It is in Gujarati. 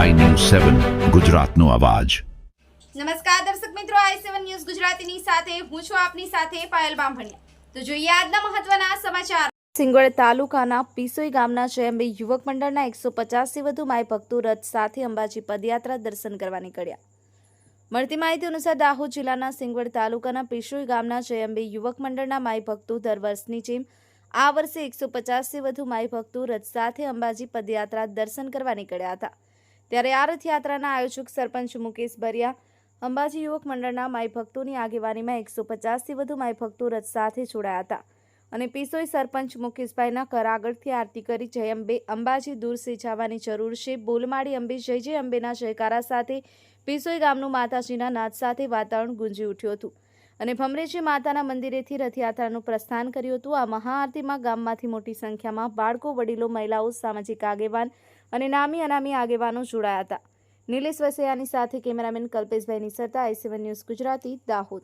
સેવન, ગુજરાતનો અવાજ. નમસ્કાર દર્શક મિત્રો, આઈ સેવન ન્યૂઝ ગુજરાતીની સાથે હું છું આપની સાથે પાયલ બામભણિયા. તો જોઈએ આજના મહત્વના સમાચાર. સિંગવડ તાલુકાના પીસોઈ ગામના જયંબે યુવક મંડળના એકસો પચાસથી વધુ માય ભક્તો રથ સાથે અંબાજી પદયાત્રા દર્શન કરવા નીકળ્યા. મળતી માહિતી અનુસાર દાહોદ જિલ્લાના સિંગવડ તાલુકાના પીસોઈ ગામના જયંબે યુવક મંડળના માય ભક્તો દર વર્ષની જેમ આ વર્ષે એકસો પચાસથી વધુ માય ભક્તો રથ સાથે અંબાજી પદયાત્રા દર્શન કરવા નીકળ્યા હતા. ત્યારે આ રથયાત્રાના આયોજક સરપંચ મુકેશ બરિયા, અંબાજી યુવક મંડળના માઈ ભક્તોની આગેવાનીમાં એકસો પચાસથી વધુ માઈ ભક્તો રથ સાથે જોડાયા હતા. અને પીસોઈ સરપંચ મુકેશભાઈના કર આગળથી આરતી કરી જય અંબે, અંબાજી દૂર જવાની જરૂર છે. બોલમાળી અંબે, જય જય અંબેના જયકારા સાથે પીસોઈ ગામનું માતાજીના નાદ સાથે વાતાવરણ ગુંજી ઉઠ્યું હતું. અને ભમરેજી માતાના મંદિરેથી રથયાત્રાનું પ્રસ્થાન કર્યું હતું. આ મહાઆરતીમાં ગામમાંથી મોટી સંખ્યામાં બાળકો, વડીલો, મહિલાઓ, સામાજિક આગેવાન અને નામી અનામી આગેવાનો જોડાયા હતા. નિલેશ વસૈયાની સાથે cameraman Kalpeshbhai Nisarta, I news Gujarati, Dahod.